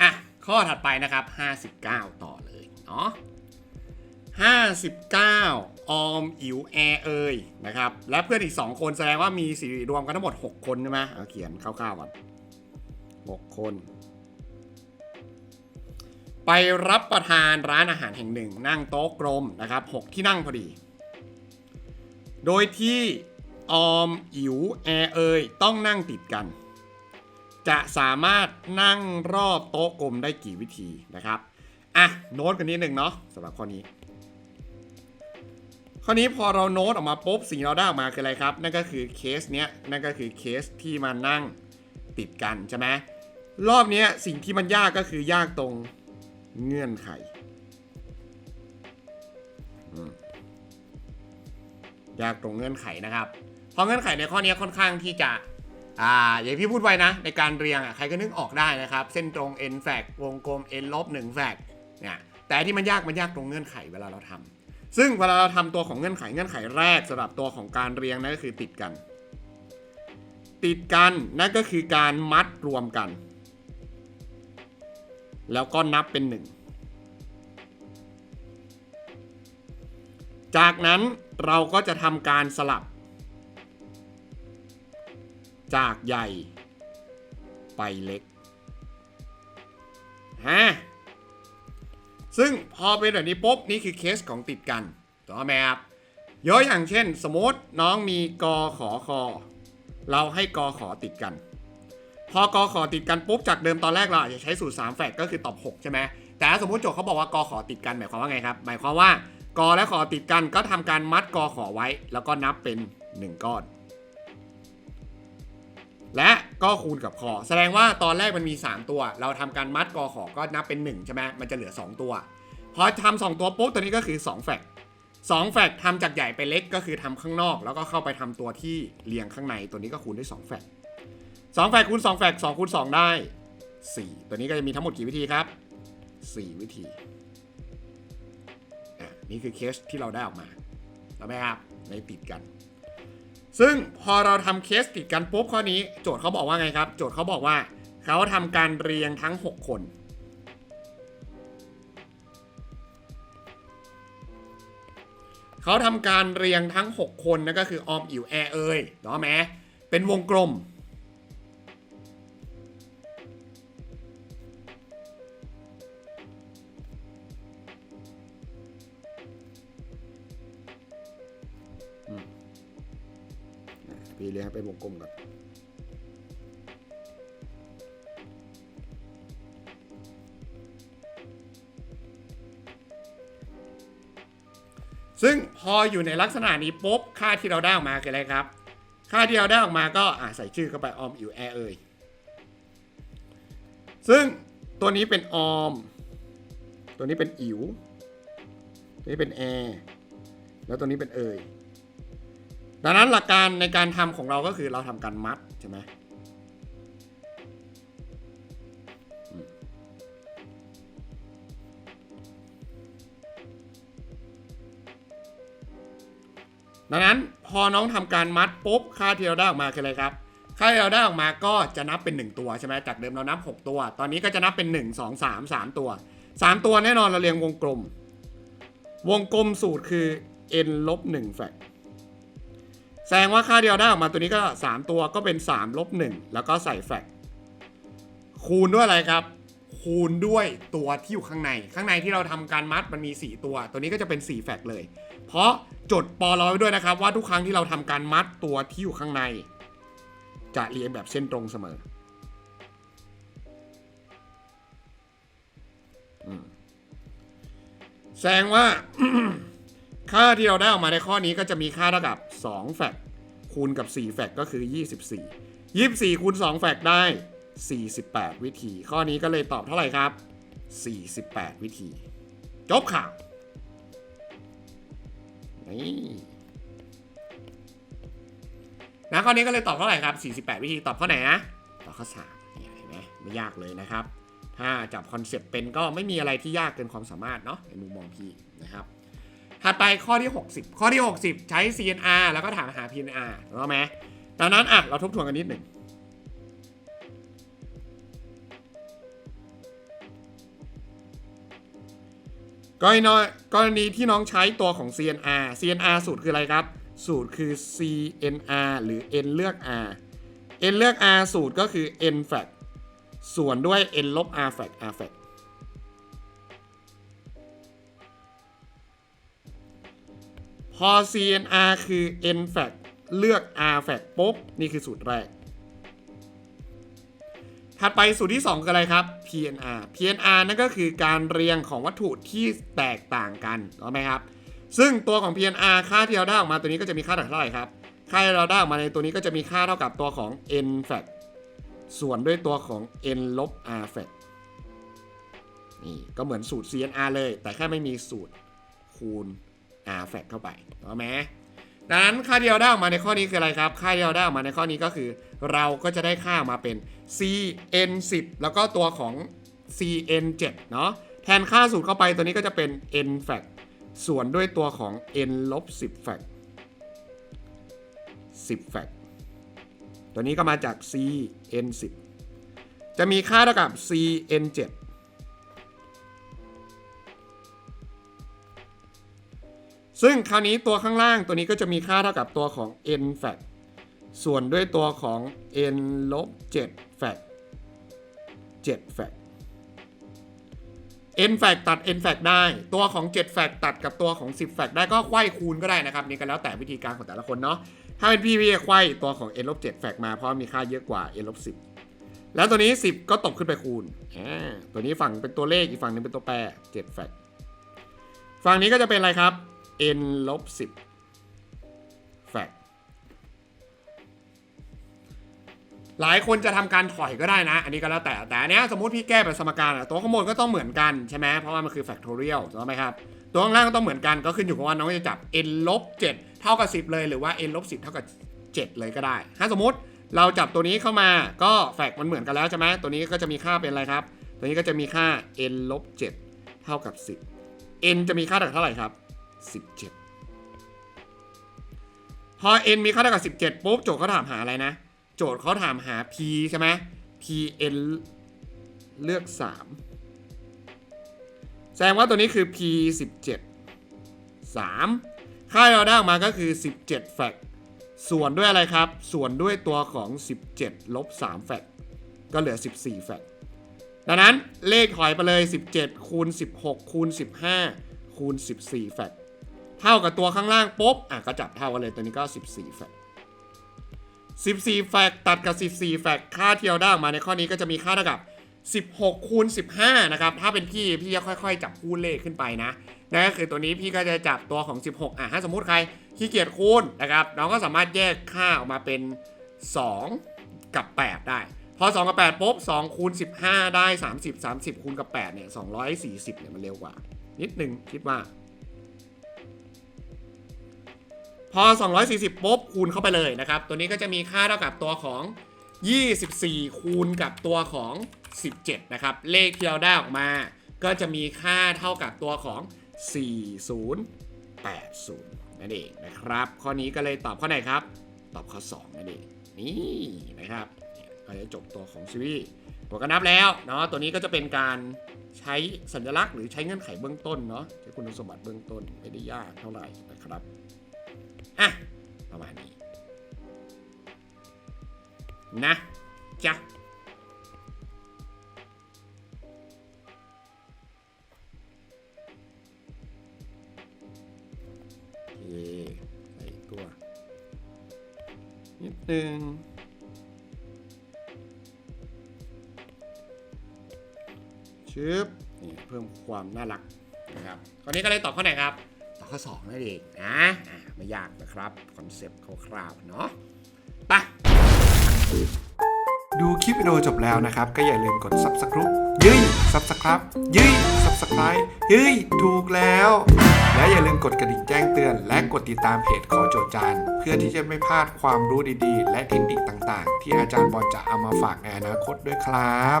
อะ ข้อถัดไปนะครับ 59 ต่อเลยเนาะ59 ออม อิ๋วแอเอยนะครับ และเพื่อนอีก 2 คนแสดงว่ามีสีรวมกันทั้งหมด 6 คนใช่ไหมเอาเขียนคร่าวๆก่อน6 คน ไปรับประทานร้านอาหารแห่งหนึ่ง นั่งโต๊ะกลมนะครับ 6 ที่นั่งพอดี โดยที่ออมอิ๋วแอร์เอยต้องนั่งติดกัน จะสามารถนั่งรอบโต๊ะกลมได้กี่วิธีนะครับอะโน้ตกันนิดหนึ่งเนาะสำหรับข้อนี้ ข้อนี้พอเราโน้ตออกมาปุ๊บสิ่งเราได้ออกมาคืออะไรครับ นั่นก็คือเคสเนี้ยนั่นก็คือเคสที่มานั่งติดกันใช่ไหมรอบเนี้ยสิ่งที่มันยากก็คือยากตรงเงื่อนไข ยากตรงเงื่อนไขนะครับ เพราะเงื่อนไขในข้อนี้ค่อนข้างที่จะอ่าอย่างที่พูดไว้นะ ในการเรียงอะใครก็นึกออกได้นะครับ เส้นตรง n แฟกวงกลม n ลบ1แฟกเนี่ยแต่ที่มันยากมันยากตรงเงื่อนไขเวลาเราทำซึ่งเวลาเราทำตัวของเงื่อนไขเงื่อนไขแรกสำหรับตัวของการเรียงนั่นก็คือติดกัน ติดกันนั่นก็คือการมัดรวมกัน แล้วก็นับเป็นหนึ่ง จากนั้นเราก็จะทำการสลับ จากใหญ่ไปเล็กฮะซึ่งพอเป็นแบบนี้ปุ๊บนี่คือเคสของติดกันถูกไหมครับยกอย่างเช่น สมมติน้องมีกอขอคอเราให้กอขอติดกัน พอกอขอติดกันปุ๊บจากเดิมตอนแรกเราอาจจะใช้สูตร3แฟกก็คือตอบ 6 ใช่ไหมแต่ถ้าสมมติโจทย์เขาบอกว่ากอขอติดกันหมายความว่าไงครับ หมายความว่า กอและขอติดกันก็ทำการมัดกอขอไว้ แล้วก็นับเป็น 1 ก้อน และก็คูณกับคอแสดงว่าตอนแรกมันมี 3 ตัว เราทำการมัดกอขอก็นับเป็น1ใช่ไหมมันจะเหลือ 2 ตัวพอทำสองตัวปุ๊บตัวนี้ก็คือ 2 แฟก2แฟกทำจากใหญ่ไปเล็กก็คือทำข้างนอก แล้วก็เข้าไปทำตัวที่เรียงข้างในตัวนี้ก็คูณด้วย2แฟก2แฟกคูณ2แฟก2คูณ2ได้ 4 ตัวนี้ก็จะมีทั้งหมดกี่วิธีครับ 4 วิธี นี่คือเคสที่เราได้ออกมาถูกไหมครับในติดกัน ซึ่งพอเราทำเคสติดกันปุ๊บข้อนี้ โจทย์เขาบอกว่าไงครับ โจทย์เขาบอกว่าเขาทำการเรียงทั้ง 6 คนเขาทำการเรียงทั้ง 6 คนนั่นก็คือออมอิ๋วแอร์เอยเนาะแม้เป็นวงกลม พี่เรียงเป็นวงกลมก่อนซึ่งพออยู่ในลักษณะนี้ปุ๊บค่าที่เราได้ออกมาคืออะไรครับ ค่าที่เราได้ออกมาก็อ่าใส่ชื่อเข้าไปออมอิวแอร์เอยซึ่งตัวนี้เป็นออม ตัวนี้เป็นอิ๋วตัวนี้เป็นแอร์แล้วตัวนี้เป็นเอย ดังนั้นหลักการในการทำของเราก็คือเราทำการมัดใช่ไหมดังนั้นพอน้องทำการมัดปุ๊บค่าที่เราได้ออกมาคืออะไรครับ ค่าที่เราได้ออกมาก็จะนับเป็น 1 ตัวใช่ไหมจากเดิมเรานับ 6 ตัว ตอนนี้ก็จะนับเป็น 1 2 3 3 ตัว 3 ตัวแน่นอนเราเรียงวงกลม วงกลมสูตรคือ n ลบ1แฟก แสดงว่าค่าเดียวได้ออกมาตัวนี้ก็ 3 ตัวก็เป็น3ลบ1แล้วก็ใส่แฟกคูณด้วยอะไรครับ คูณด้วยตัวที่อยู่ข้างใน ข้างในที่เราทำการมัดมันมี 4 ตัว ตัวนี้ก็จะเป็น4แฟกเลย เพราะจดปอลอไว้ด้วยนะครับ ว่าทุกครั้งที่เราทำการมัดตัวที่อยู่ข้างใน จะเรียงแบบเส้นตรงเสมอแสดงว่า ค่าที่เราได้ออกมาในข้อนี้ก็จะมีค่าเท่ากับ 2 แฟกคูณกับ 4 แฟกก็คือ 24 24คูณ2แฟกได้ 48 วิธี ข้อนี้ก็เลยตอบเท่าไหร่ครับ 48 วิธี จบข่าวนี่นะข้อนี้ก็เลยตอบเท่าไหร่ครับ 48 วิธีตอบข้อไหนนะตอบข้อ3เห็นไหมไม่ยากเลยนะครับ ถ้าจับคอนเซ็ปต์เป็นก็ไม่มีอะไรที่ยากเกินความสามารถเนาะในมุมมองพี่นะครับ ถัดไปข้อที่ 60 ข้อที่ 60 ใช้ CNR แล้วก็ถามหา PNR ถูกไหมดังนั้นอะเราทบทวนกันนิดหนึ่งกรณีน้อยกรณีที่น้องใช้ตัวของ CNR CNR สูตรคืออะไรครับ สูตรคือ CNR หรือ n เลือก r n เลือก r สูตรก็คือ n fact ส่วนด้วย n ลบ r fact r fact พอ CNR คือ n fact เลือก r fact ปุ๊บ นี่คือสูตรแรก ถัดไปสูตรที่ 2 คืออะไรครับ PNR PNR นั่นก็คือการเรียงของวัตถุที่แตกต่างกันถูกไหมครับ ซึ่งตัวของ PNR ค่าที่เราได้ออกมาตัวนี้ก็จะมีค่าเท่าไหร่ครับ ค่าที่เราได้ออกมาในตัวนี้ก็จะมีค่าเท่ากับตัวของ n fact ส่วนด้วยตัวของ n ลบ r fact นี่ก็เหมือนสูตร CNR เลย แต่แค่ไม่มีสูตรคูณ r fact เข้าไปถูกไหมดังนั้นค่าที่เราได้ออกมาในข้อนี้คืออะไรครับ ค่าที่เราได้ออกมาในข้อนี้ก็คือ เราก็จะได้ค่ามาเป็น cn 10แล้วก็ตัวของ cn 7เนาะ แทนค่าสูตรเข้าไปตัวนี้ก็จะเป็น n fact ส่วนด้วยตัวของ n ลบ10 fact 10 fact ตัวนี้ก็มาจาก cn 10จะมีค่าเท่ากับ cn 7 ซึ่งคราวนี้ตัวข้างล่างตัวนี้ก็จะมีค่าเท่ากับตัวของ n f a c ส่วนด้วยตัวของ n ลบ7 f a c 7 f a c n f a c ตัด n f a c ได้ ตัวของ7 f a c ตัดกับตัวของ 10 f a c ได้ก็ไขว้คูณก็ได้นะครับ นี่ก็แล้วแต่วิธีการของแต่ละคนเนาะ ถ้าเป็นพี่พี่จะไขว้ตัวของ n ลบ7 f a c มาเพราะมีค่าเยอะกว่า n ลบ10 แล้วตัวนี้ 10 ก็ตกขึ้นไปคูณ ตัวนี้ฝั่งเป็นตัวเลขอีกฝั่งหนึงเป็นตัวแปร7 f a c ฝั่งนี้ก็จะเป็นอะไรครับ n ลบ10 fact หลายคนจะทำการถอยก็ได้นะ อันนี้ก็แล้วแต่ แต่อันนี้สมมติพี่แก้แบบสมการตัวข้างบนก็ต้องเหมือนกันใช่ไหมเพราะว่ามันคือ factorial ถูกไหมครับ ตัวข้างล่างก็ต้องเหมือนกัน ก็ขึ้นอยู่กับว่าน้องจะจับ n ลบ7เท่ากับ10 เลยหรือว่า n ลบ10เท่ากับ 7 เลยก็ได้ ถ้าสมมติเราจับตัวนี้เข้ามาก็แฟกมันเหมือนกันแล้วใช่ไหมตัวนี้ก็จะมีค่าเป็นอะไรครับ ตัวนี้ก็จะมีค่า n ลบ7เท่ากับ10 n จะมีค่าเท่าไหร่ครับ 17 พอ n มีค่าเท่ากับ 17ปุ๊บโจทย์เขาถามหาอะไรนะ โจทย์เขาถามหา p ใช่ไหม p n เลือก 3 แสดงว่าตัวนี้คือ p 17 3 ค่าที่เราได้ออกมาก็คือ 17แฟกส่วนด้วยอะไรครับ ส่วนด้วยตัวของ 17 ลบ 3 แฟกก็เหลือ 14 แฟกดังนั้นเลขถอยไปเลย 17 คูณ 16 คูณ 15 คูณ 14 แฟก เท่ากับตัวข้างล่างปุ๊บอะก็จับเท่ากันเลยตัวนี้ก็ 14 แฟกต์14 แฟกต์ตัดกับ 14 แฟกต์ค่าที่เราได้ออกมาในข้อนี้ก็จะมีค่าเท่ากับ 16 คูณ 15 นะครับ ถ้าเป็นพี่ พี่จะค่อยๆ จับคูณเลขขึ้นไปนะ นั่นก็คือตัวนี้พี่ก็จะจับตัวของ 16 อะถ้าสมมุติใครขี้เกียจคูณนะครับน้องก็สามารถแยกค่าออกมาเป็น 2 กับ 8 ได้ พอ 2 กับ 8ปุ๊บ2คูณ 15 ได้ 30 30 คูณกับ 8 เนี่ย 240 เนี่ย มันเร็วกว่า นิดนึงคิดว่า พอ 240ปุ๊บคูณเข้าไปเลยนะครับ ตัวนี้ก็จะมีค่าเท่ากับตัวของ 24 คูณกับตัวของ 17 นะครับ เลขที่เราได้ออกมา ก็จะมีค่าเท่ากับตัวของ 4080 นั่นเองนะครับ ข้อนี้ก็เลยตอบข้อไหนครับ ตอบข้อ 2 นั่นเอง นี่นะครับก็จะจบตัวของซีรีส์ผมก็นับแล้วเนาะ ตัวนี้ก็จะเป็นการใช้สัญลักษณ์หรือใช้เงื่อนไขเบื้องต้นเนาะ ใช้คุณสมบัติเบื้องต้นไม่ได้ยากเท่าไหร่นะครับ อะ ประมาณนี้ นะจ๊ะโอเคใส่ตัว นิดนึงชึบนี่เพิ่มความน่ารักนะครับข้อนี้ก็เลยตอบข้อไหนครับ ข้อ2นั่นเองนะไม่ยากนะครับ คอนเซปต์คร่าวๆเนาะไปดูคลิปวิดีโอจบแล้วนะครับ ก็อย่าลืมกด subscribe ยืย subscribe ยืย subscribe ยืยถูกแล้ว และอย่าลืมกดกระดิ่งแจ้งเตือน และกดติดตามเพจขอโจทย์จานเพื่อที่จะไม่พลาดความรู้ดีๆ และเทคนิคต่างๆ ที่อาจารย์บอลจะเอามาฝากในอนาคตด้วยครับ